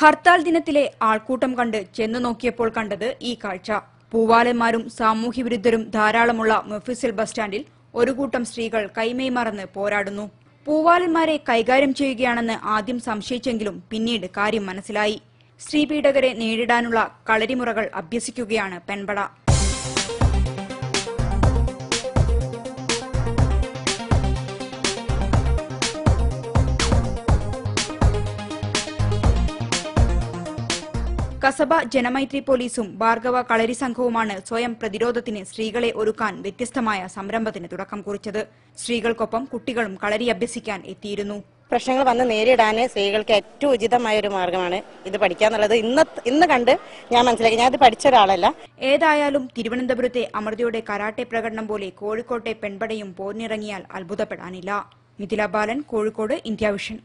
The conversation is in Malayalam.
ഹർത്താൽ ദിനത്തിലെ ആൾക്കൂട്ടം കണ്ട് ചെന്നു നോക്കിയപ്പോൾ കണ്ടത് ഈ കാഴ്ച. പൂവാലന്മാരും സാമൂഹ്യവിരുദ്ധരും ധാരാളമുള്ള മെഫിസിൽ ബസ് സ്റ്റാൻഡിൽ ഒരു കൂട്ടം സ്ത്രീകൾ കൈമൈ മറന്ന് പോരാടുന്നു. പൂവാലന്മാരെ കൈകാര്യം ചെയ്യുകയാണെന്ന് ആദ്യം സംശയിച്ചെങ്കിലും പിന്നീട് കാര്യം മനസ്സിലായി. സ്ത്രീപീഡകരെ നേരിടാനുള്ള കളരിമുറകൾ അഭ്യസിക്കുകയാണ് പെൺപട. കസബ ജനമൈത്രി പോലീസും ഭാർഗവ കളരി സംഘവുമാണ് സ്വയം പ്രതിരോധത്തിന് സ്ത്രീകളെ ഒരുക്കാൻ വ്യത്യസ്തമായ സംരംഭത്തിന് തുടക്കം കുറിച്ചത്. സ്ത്രീകൾക്കൊപ്പം കുട്ടികളും കളരി അഭ്യസിക്കാൻ എത്തിയിരുന്നു. പ്രശ്നങ്ങൾ വന്ന് നേരിടാൻ സ്ത്രീകൾക്ക് ഏറ്റവും ഉചിതമായ ഒരു മാർഗമാണ് ഇത് പഠിക്കാന്നുള്ളത്. ഇന്ന് ഇന്ന് കണ്ട് ഞാൻ മനസ്സിലാക്കി. ഞാൻ ഇത് പഠിച്ച ഒരാളല്ല. ഏതായാലും തിരുവനന്തപുരത്തെ അമൃതയുടെ കരാട്ടെ പ്രകടനം പോലെ കോഴിക്കോട്ടെ പെൺപടയും പോന്നിറങ്ങിയാൽ അത്ഭുതപ്പെടാനില്ല. Mithila Balan Kozhikode India vision.